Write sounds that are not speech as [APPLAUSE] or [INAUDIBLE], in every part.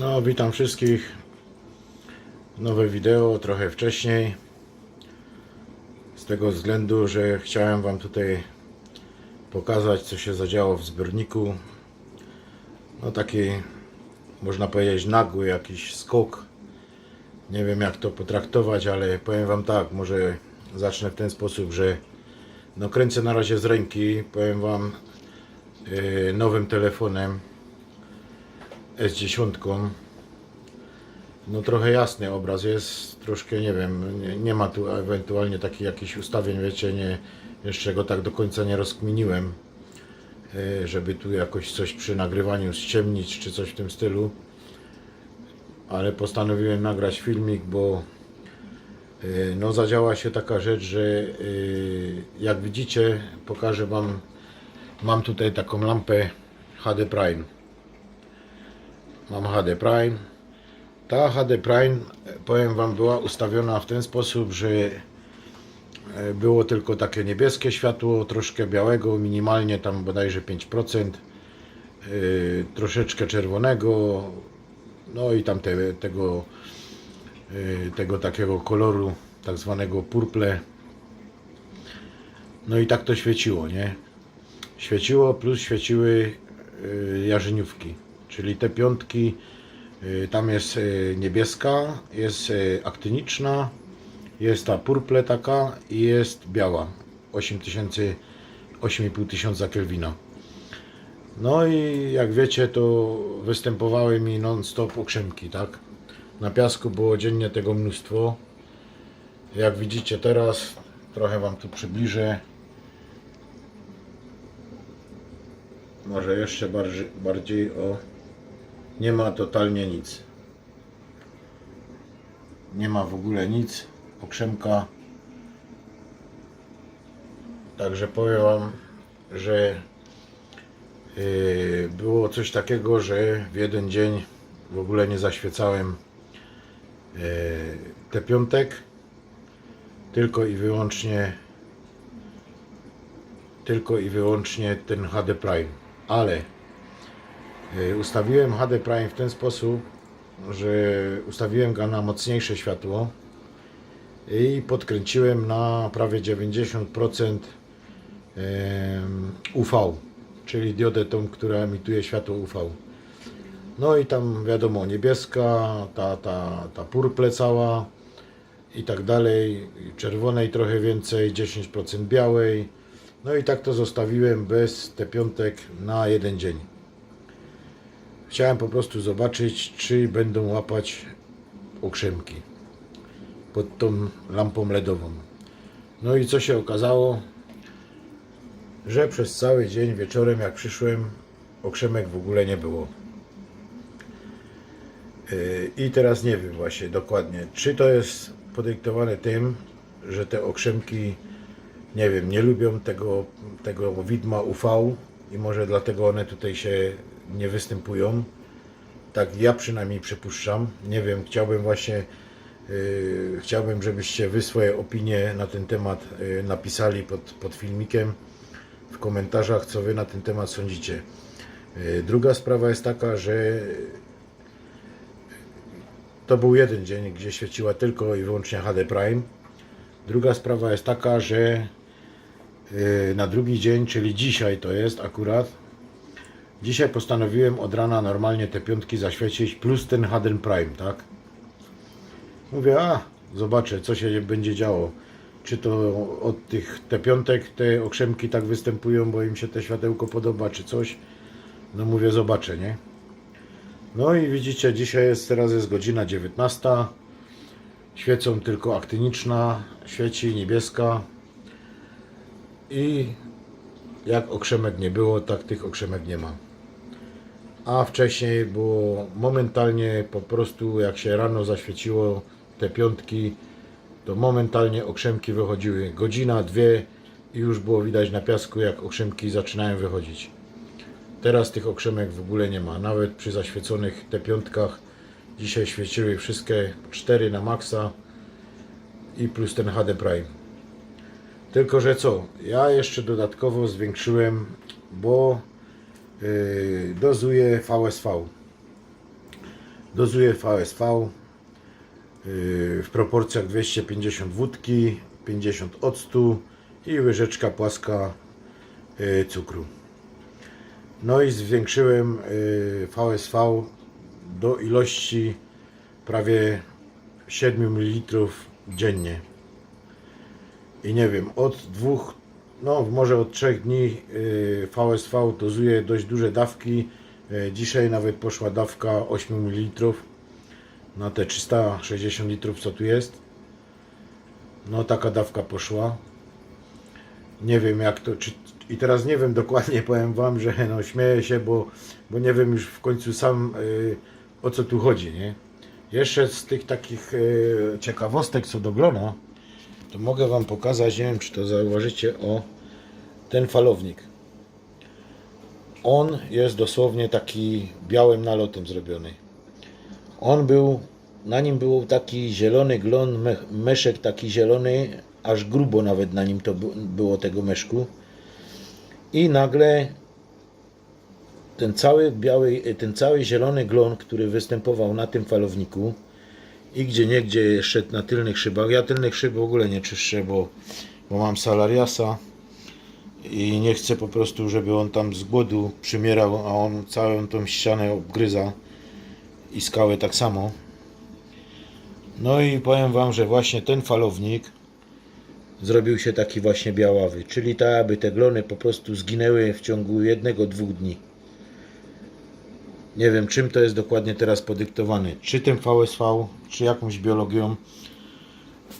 No, witam wszystkich. Nowe wideo, trochę wcześniej. Z tego względu, że chciałem Wam tutaj pokazać, co się zadziało w zbiorniku. No, taki, można powiedzieć, nagły jakiś skok. Nie wiem, jak to potraktować, ale powiem Wam tak, może zacznę w ten sposób, że no, kręcę na razie z ręki. Powiem Wam, yy, nowym telefonem. S10. No trochę jasny obraz jest, troszkę nie wiem, nie, nie ma tu ewentualnie takich jakichś ustawień, wiecie, nie, jeszcze go tak do końca nie rozkminiłem, e, żeby tu jakoś coś przy nagrywaniu ściemnić czy coś w tym stylu. Ale postanowiłem nagrać filmik, bo e, no zadziała się taka rzecz, że e, jak widzicie, pokażę Wam, mam tutaj taką lampę HD Prime mam HD Prime. Ta HD Prime, powiem Wam, była ustawiona w ten sposób, że e, było tylko takie niebieskie światło, troszkę białego, minimalnie tam bodajże 5%, e, troszeczkę czerwonego, no i tam te, tego, e, tego takiego koloru, tak zwanego purple. No i tak to świeciło, nie? Świeciło, plus świeciły jarzeniówki czyli te piątki, y, tam jest y, niebieska, jest y, aktyniczna, jest ta purple taka i jest biała, 8000, 8,5 tysiąca Kelvina. No i jak wiecie, to występowały mi non-stop okrzemki, tak? Na piasku było dziennie tego mnóstwo. Jak widzicie teraz, trochę Wam tu przybliżę. Może jeszcze bardziej, bardziej o nie ma totalnie nic. Nie ma w ogóle nic. Okrzemka. Także powiem Wam, że yy, było coś takiego, że w jeden dzień w ogóle nie zaświecałem yy, te piątek. Tylko i wyłącznie tylko i wyłącznie ten HD Prime. Ale Ustawiłem HD Prime w ten sposób, że ustawiłem go na mocniejsze światło i podkręciłem na prawie 90% em, UV, czyli diodę tą, która emituje światło UV. No i tam wiadomo, niebieska, ta, ta, ta purple cała i tak dalej, czerwonej trochę więcej, 10% białej. No i tak to zostawiłem bez te piątek na jeden dzień. Chciałem po prostu zobaczyć, czy będą łapać okrzemki pod tą lampą LEDową. No i co się okazało? Że przez cały dzień wieczorem, jak przyszłem, okrzemek w ogóle nie było. Yy, I teraz nie wiem właśnie dokładnie, czy to jest podyktowane tym, że te okrzemki, nie wiem, nie lubią tego, tego widma UV i może dlatego one tutaj się nie występują. Tak ja przynajmniej przypuszczam. Nie wiem, chciałbym właśnie yy, chciałbym, żebyście wy swoje opinie na ten temat yy, napisali pod, pod filmikiem w komentarzach, co wy na ten temat sądzicie. Yy, druga sprawa jest taka, że to był jeden dzień, gdzie świeciła tylko i wyłącznie HD Prime. Druga sprawa jest taka, że yy, na drugi dzień, czyli dzisiaj to jest akurat, Dzisiaj postanowiłem od rana normalnie te piątki zaświecić plus ten Hadden Prime, tak? Mówię, a zobaczę co się będzie działo. Czy to od tych te piątek te okrzemki tak występują, bo im się te światełko podoba, czy coś. No mówię, zobaczę, nie? No i widzicie, dzisiaj jest, teraz jest godzina 19. Świecą tylko aktyniczna, świeci niebieska. I jak okrzemek nie było, tak tych okrzemek nie ma a wcześniej było momentalnie po prostu jak się rano zaświeciło te piątki to momentalnie okrzemki wychodziły. Godzina, dwie i już było widać na piasku jak okrzemki zaczynają wychodzić. Teraz tych okrzemek w ogóle nie ma. Nawet przy zaświeconych te piątkach dzisiaj świeciły wszystkie cztery na maksa i plus ten HD Prime. Tylko że co? Ja jeszcze dodatkowo zwiększyłem bo dozuje VSV. Dozuję VSV yy, w proporcjach 250 wódki, 50 octu i łyżeczka płaska yy, cukru. No i zwiększyłem yy, VSV do ilości prawie 7 ml dziennie. I nie wiem, od dwóch, no może od trzech dni VSV dozuje dość duże dawki. Yy, Dzisiaj nawet poszła dawka 8 ml na te 360 litrów co tu jest. No taka dawka poszła. Nie wiem jak to, czy, i teraz nie wiem dokładnie, [LAUGHS] powiem Wam, że no śmieję się, bo, bo nie wiem już w końcu sam yy, o co tu chodzi, nie? Jeszcze z tych takich ciekawostek co do grona, to mogę Wam pokazać, nie wiem czy to zauważycie, o ten falownik. On jest dosłownie taki białym nalotem zrobiony. On był, na nim był taki zielony glon, me, meszek taki zielony, aż grubo nawet na nim to było tego meszku. I nagle ten cały biały, ten cały zielony glon, który występował na tym falowniku i gdzie niegdzie jeszcze na tylnych szybach. Ja tylnych szyb w ogóle nie czyszczę, bo, bo mam salariasa i nie chcę po prostu, żeby on tam z głodu przymierał, a on całą tą ścianę obgryza i skałę tak samo. No i powiem Wam, że właśnie ten falownik zrobił się taki właśnie białawy, czyli tak aby te glony po prostu zginęły w ciągu jednego, dwóch dni. Nie wiem czym to jest dokładnie teraz podyktowane, czy tym VSV, czy jakąś biologią,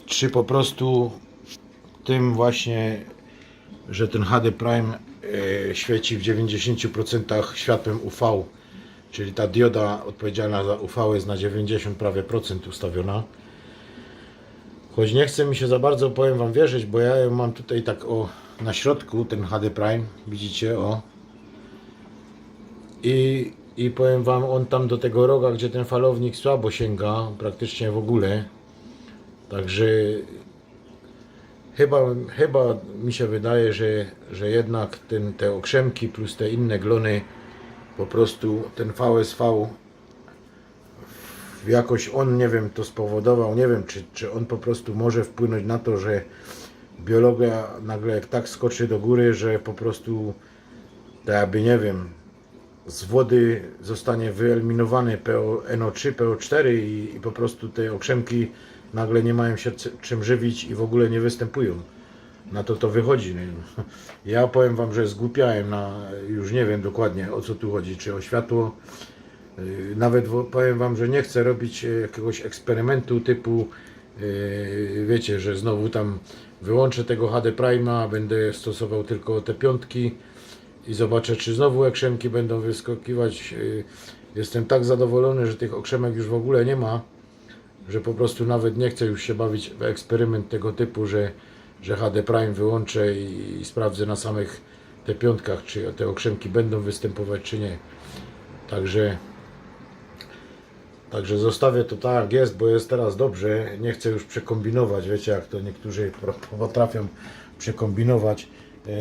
czy po prostu tym właśnie, że ten HD Prime e, świeci w 90% światłem UV, czyli ta dioda odpowiedzialna za UV jest na 90 prawie procent ustawiona. Choć nie chce mi się za bardzo, powiem Wam, wierzyć, bo ja ją mam tutaj tak o na środku, ten HD Prime, widzicie, o. I, I powiem Wam, on tam do tego roga, gdzie ten falownik słabo sięga, praktycznie w ogóle. Także chyba, chyba mi się wydaje, że, że jednak ten, te okrzemki plus te inne glony, po prostu ten VSV jakoś on, nie wiem, to spowodował, nie wiem, czy, czy on po prostu może wpłynąć na to, że biologia nagle jak tak skoczy do góry, że po prostu, tak jakby, nie wiem, z wody zostanie wyeliminowany PO, NO3, PO4 i, i po prostu te okrzemki nagle nie mają się czym żywić i w ogóle nie występują. Na to to wychodzi. [LAUGHS] Ja powiem Wam, że zgłupiałem na, już nie wiem dokładnie o co tu chodzi, czy o światło, Yy, Nawet powiem Wam, że nie chcę robić e, jakiegoś eksperymentu typu, yy, wiecie, że znowu tam wyłączę tego HD Prime'a, będę stosował tylko te piątki i zobaczę, czy znowu okrzemki będą wyskakiwać. Yy, Jestem tak zadowolony, że tych okrzemek już w ogóle nie ma, że po prostu nawet nie chcę już się bawić w eksperyment tego typu, że, że HD Prime wyłączę i, i sprawdzę na samych te piątkach, czy te okrzemki będą występować, czy nie. Także Także zostawię to tak jak jest, bo jest teraz dobrze. Nie chcę już przekombinować, wiecie jak to niektórzy potrafią przekombinować. Yy,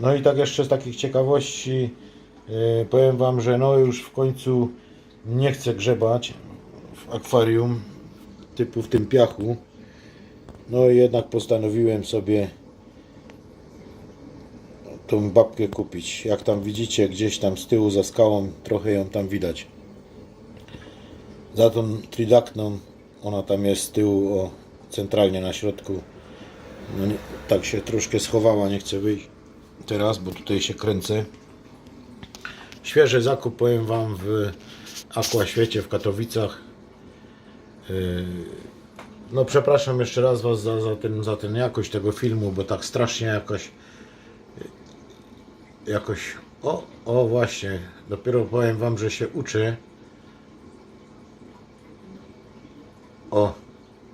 No i tak jeszcze z takich ciekawości yy, powiem Wam, że no już w końcu nie chcę grzebać w akwarium typu w tym piachu. No i jednak postanowiłem sobie tą babkę kupić. Jak tam widzicie gdzieś tam z tyłu za skałą trochę ją tam widać. Za tą tridakną, ona tam jest z tyłu, o, centralnie na środku. No nie, tak się troszkę schowała, nie chcę wyjść teraz, bo tutaj się kręcę. Świeży zakup, powiem Wam, w Aquaświecie w Katowicach. Yy, No przepraszam jeszcze raz Was za, za, ten, za ten jakość tego filmu, bo tak strasznie jakoś jakoś o, o właśnie, dopiero powiem Wam, że się uczę O,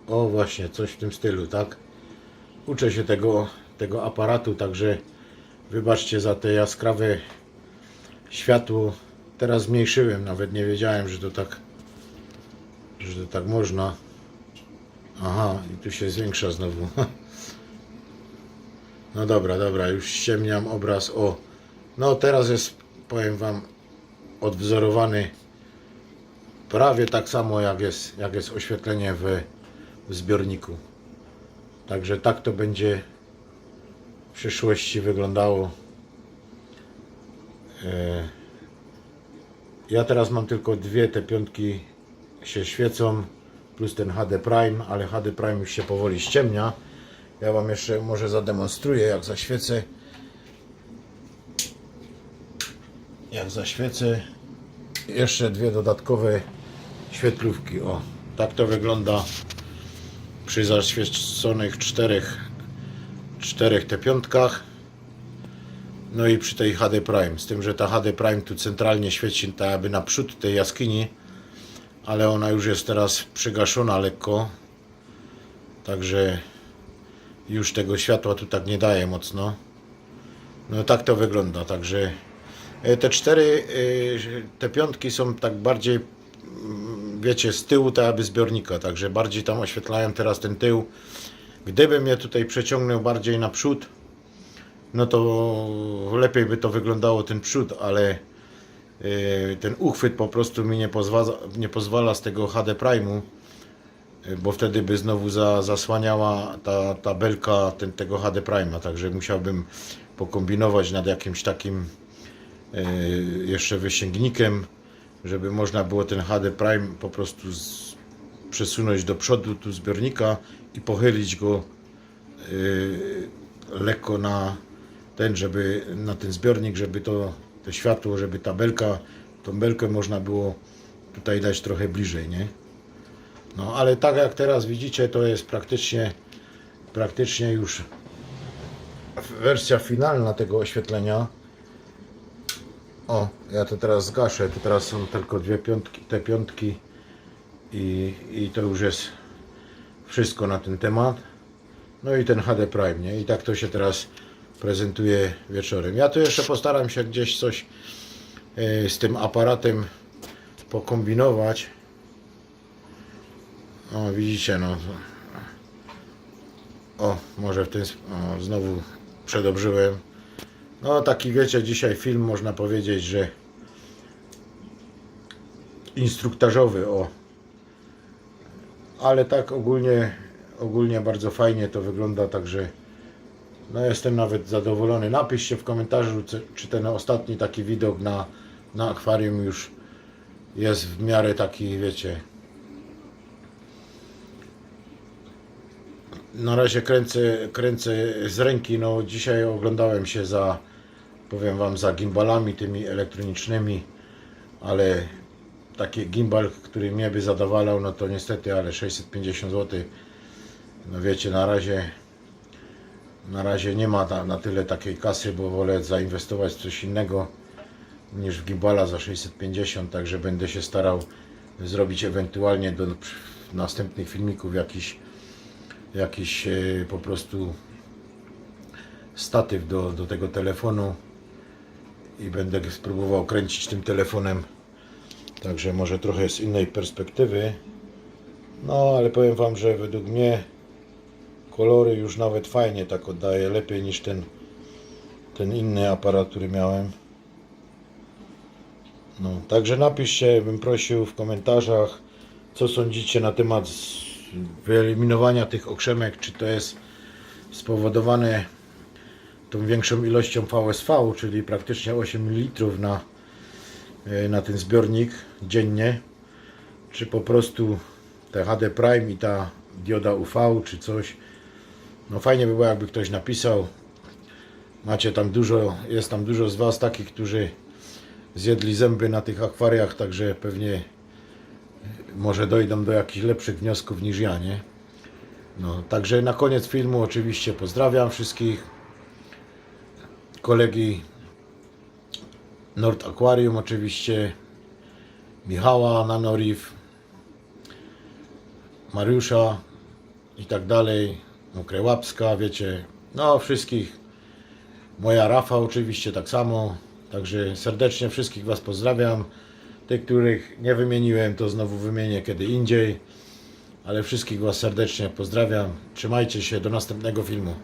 o właśnie, coś w tym stylu, tak? Uczę się tego, tego aparatu, także wybaczcie za te jaskrawe światło. Teraz zmniejszyłem, nawet nie wiedziałem, że to tak, że to tak można. Aha, i tu się zwiększa znowu. [LAUGHS] No dobra, dobra, już ściemniam obraz. O, no teraz jest, powiem Wam, odwzorowany prawie tak samo jak jest, jak jest oświetlenie w, w zbiorniku. Także tak to będzie w przyszłości wyglądało. E, Ja teraz mam tylko dwie te piątki się świecą, plus ten HD Prime, ale HD Prime już się powoli ściemnia. Ja Wam jeszcze może zademonstruję, jak zaświecę. Jak zaświecę. Jeszcze dwie dodatkowe świetlówki. O, tak to wygląda przy zaświeconych czterech, czterech te piątkach. No i przy tej HD Prime. Z tym, że ta HD Prime tu centralnie świeci tak jakby naprzód tej jaskini, ale ona już jest teraz przygaszona lekko. Także już tego światła tu tak nie daje mocno. No tak to wygląda, także e, te cztery, e, te piątki są tak bardziej, wiecie, z tyłu tak jakby zbiornika, także bardziej tam oświetlają teraz ten tył. Gdybym je tutaj przeciągnął bardziej naprzód, no to lepiej by to wyglądało ten przód, ale e, ten uchwyt po prostu mi nie pozwala, nie pozwala z tego HD Prime'u, e, bo wtedy by znowu za, zasłaniała ta, ta belka ten, tego HD Prime'a, także musiałbym pokombinować nad jakimś takim e, jeszcze wysięgnikiem, żeby można było ten HD Prime po prostu z, przesunąć do przodu tu zbiornika i pochylić go e, lekko na ten, żeby na ten zbiornik, żeby to, to światło, żeby ta belka, tą belkę można było tutaj dać trochę bliżej, nie? No ale tak jak teraz widzicie, to jest praktycznie praktycznie już wersja finalna tego oświetlenia. O, ja to teraz zgaszę, to teraz są tylko dwie piątki, te piątki i, i to już jest wszystko na ten temat. No i ten HD Prime, nie? I tak to się teraz prezentuje wieczorem. Ja tu jeszcze postaram się gdzieś coś e, z tym aparatem pokombinować. O, widzicie, no. O, może w ten o, znowu przedobrzyłem. No, taki wiecie, dzisiaj film można powiedzieć, że instruktażowy, o. Ale tak ogólnie, ogólnie bardzo fajnie to wygląda, także no jestem nawet zadowolony. Napiszcie w komentarzu, czy- ten ostatni taki widok na, na akwarium już jest w miarę taki, wiecie. Na razie kręcę, kręcę z ręki. No dzisiaj oglądałem się za, powiem wam, za gimbalami tymi elektronicznymi, ale taki gimbal, który mnie by zadowalał, no to niestety, ale 650 zł. No wiecie, na razie na razie nie ma na, na tyle takiej kasy, bo wolę zainwestować w coś innego niż w gimbala za 650, także będę się starał zrobić ewentualnie do następnych filmików jakiś, jakiś e, po prostu statyw do, do tego telefonu i będę spróbował kręcić tym telefonem także może trochę z innej perspektywy no ale powiem Wam, że według mnie kolory już nawet fajnie tak oddaje, lepiej niż ten ten inny aparat, który miałem. No, także napiszcie, bym prosił w komentarzach, co sądzicie na temat wyeliminowania tych okrzemek, czy to jest spowodowane tą większą ilością VSV, czyli praktycznie 8 ml na, e, na ten zbiornik dziennie, czy po prostu te HD Prime i ta dioda UV, czy coś. No fajnie by było, jakby ktoś napisał. Macie tam dużo, jest tam dużo z Was takich, którzy zjedli zęby na tych akwariach, także pewnie może dojdą do jakichś lepszych wniosków niż ja, nie? No, także na koniec filmu oczywiście pozdrawiam wszystkich kolegi Nord Aquarium oczywiście Michała Nanoriv Mariusza i tak dalej Mokre Łapska, wiecie no wszystkich. Moja Rafa oczywiście tak samo także serdecznie wszystkich Was pozdrawiam. Tych, których nie wymieniłem to znowu wymienię kiedy indziej ale wszystkich Was serdecznie pozdrawiam. Trzymajcie się, do następnego filmu